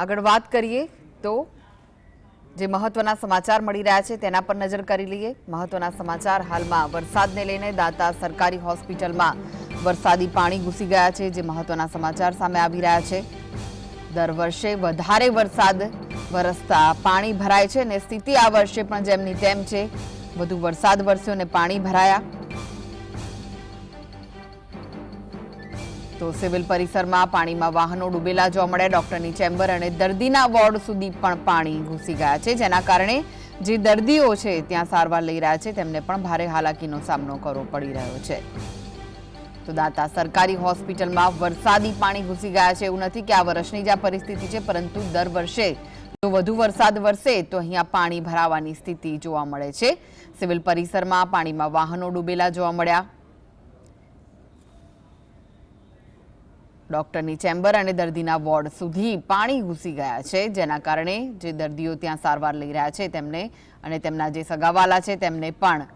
આગળ વાત કરીએ તો જે મહત્વના સમાચાર મળી રહ્યા છે તેના પર નજર કરી લઈએ. મહત્વના સમાચાર હાલમાં વરસાદને લઈને દાતા સરકારી હોસ્પિટલમાં વરસાદી પાણી ઘૂસી ગયા છે, જે મહત્વના સમાચાર સામે આવી રહ્યા છે. દર વર્ષે વધારે વરસાદ વરસતા પાણી ભરાય છે અને સ્થિતિ આ વર્ષે પણ જેમની તેમ છે. વધુ વરસાદ વરસ્યો અને પાણી ભરાયા. તો સિવિલ પરિસરમાં પાણીમાં વાહનો ડૂબેલા જોવા મળ્યા. ડોક્ટરની ચેમ્બર અને દર્દીના વોર્ડ સુધી પણ પાણી ઘૂસી ગયા છે, જેના કારણે જે દર્દીઓ છે ત્યાં સારવાર લઈ રહ્યા છે. તેમને પણ ભારે હાલાકીનો સામનો કરવો પડી રહ્યો છે. તો દાતા, સરકારી હોસ્પિટલમાં વરસાદી પાણી ઘૂસી ગયા છે. એવું નથી કે આ વર્ષની જ આ પરિસ્થિતિ છે, પરંતુ દર વર્ષે જો વધુ વરસાદ વરસે તો અહીંયા પાણી ભરાવાની સ્થિતિ જોવા મળે છે. સિવિલ પરિસરમાં પાણીમાં વાહનો ડૂબેલા જોવા મળ્યા. ડોક્ટરની ચેમ્બર અને દર્દીના વોર્ડ સુધી પાણી ઘૂસી ગયા છે, જેના કારણે જે દર્દીઓ ત્યાં સારવાર લઈ રહ્યા છે તેમને અને તેમના જે સગાવાલા છે તેમને પણ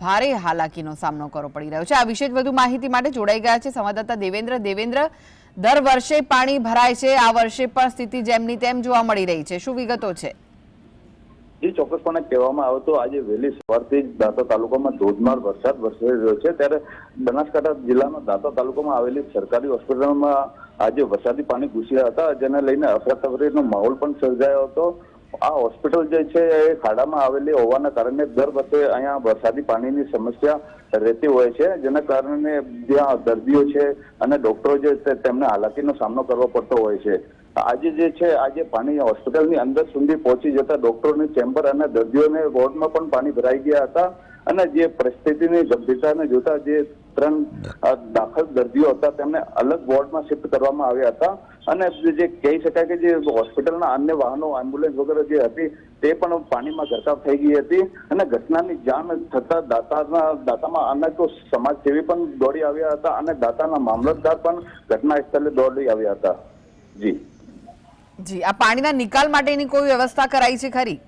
ભારે હાલાકીનો સામનો કરવો પડી રહ્યો છે. આ વિશે જ વધુ માહિતી માટે જોડાઈ ગયા છે સંવાદદાતા દેવેન્દ્ર. દેવેન્દ્ર, દર વર્ષે પાણી ભરાય છે, આ વર્ષે પણ સ્થિતિ જેમની તેમ જોવા મળી રહી છે. શું વિગતો છે? જે ચોક્કસપણે કહેવામાં આવે તો આજે વહેલી સવારથી જ દાંતા તાલુકામાં ધોધમાર વરસાદ વરસી રહ્યો છે. ત્યારે બનાસકાંઠા જિલ્લાના દાંતા તાલુકામાં આવેલી સરકારી હોસ્પિટલમાં આજે વરસાદી પાણી ઘૂસ્યા હતા. જેને લઈને અફરાતફરીનો માહોલ પણ સર્જાયો હતો. આ હોસ્પિટલ જે છે એ ખાડામાં આવેલી હોવાના કારણે દર વખતે અહીંયા વરસાદી પાણીની સમસ્યા રહેતી હોય છે. જેના કારણે જ્યાં દર્દીઓ છે અને ડોક્ટરો જે છે તેમને હાલાકીનો સામનો કરવો પડતો હોય છે. આજે જે છે, આજે પાણી હોસ્પિટલની અંદર સુધી પહોંચી જતા ડોક્ટરોની ચેમ્બર અને દર્દીઓને વોર્ડમાં પણ પાણી ભરાઈ ગયા હતા. અને જે પરિસ્થિતિની ગંભીરતાને જોતા જે ત્રણ દાખલ દર્દીઓ હતા, તેમને અલગ વોર્ડમાં શિફ્ટ કરવામાં આવ્યા હતા. અને જે કહી શકાય કે જે હોસ્પિટલના અન્ય વાહનો એમ્બ્યુલન્સ વગેરે જે હતી, તે પણ પાણીમાં ગરકાવ થઈ ગઈ હતી. અને ઘટનાની જાણ થતા દાતાના, દાતામાં અનેક સમાજસેવી પણ દોડી આવ્યા હતા અને દાતાના મામલતદાર પણ ઘટના સ્થળે દોડી આવ્યા હતા. જી. જી, આ પાણીના નિકાલ માટેની કોઈ વ્યવસ્થા કરાઈ છે ખરી?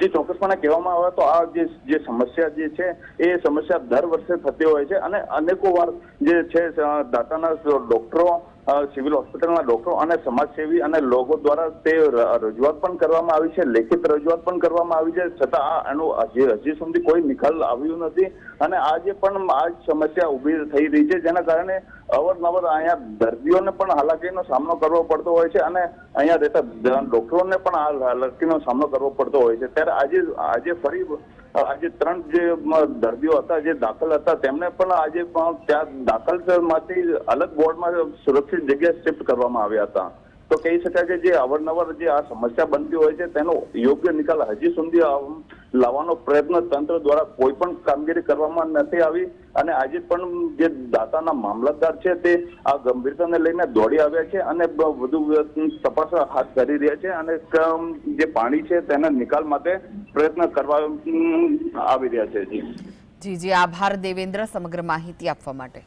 જે ચોક્કસપણે કહેવામાં આવે તો આ જે જે સમસ્યા જે છે, એ સમસ્યા દર વર્ષે થતી હોય છે અને અનેકો વાર જે છે દાતાના ડોક્ટરો સિવિલ હોસ્પિટલના ડોક્ટરો અને સમાજસેવી અને લોકો દ્વારા તે રજૂઆત પણ કરવામાં આવી છે, લેખિત રજૂઆત પણ કરવામાં આવી છે. છતાં આ એનું હજી સુધી કોઈ નિકાલ આવ્યું નથી અને આજે પણ આ સમસ્યા ઊભી થઈ રહી છે, જેના કારણે અવારનવાર અહીંયા દર્દીઓને પણ હાલાકીનો સામનો કરવો પડતો હોય છે અને અહીંયા રહેતા ડોક્ટરોને પણ આ હાલાકીનો સામનો કરવો પડતો હોય છે. ત્યારે આજે આજે ફરી આજે ત્રણ જે દર્દીઓ હતા, જે દાખલ હતા, તેમને પણ આજે પણ ત્યાં દાખલમાંથી અલગ વોર્ડમાં સુરક્ષિત જગ્યાએ શિફ્ટ કરવામાં આવ્યા હતા. તો કહી શકાય કે જે અવારનવાર જે આ સમસ્યા બનતી હોય છે, તેનો યોગ્ય નિકાલ હજી સુધી લાવવાનો પ્રયત્ન તંત્ર દ્વારા કોઈ પણ કામગીરી કરવામાં નથી આવી અને આજે પણ જે દાતાના મામલતદાર છે તે આ ગંભીરતાને લઈને દોડી આવ્યા છે અને વધુ તપાસ હાથ ધરી રહ્યા છે અને જે પાણી છે તેના નિકાલ માટે પ્રયત્ન કરવા આવી રહ્યા છે. જી જી, આભાર દેવેન્દ્ર સમગ્ર માહિતી આપવા માટે.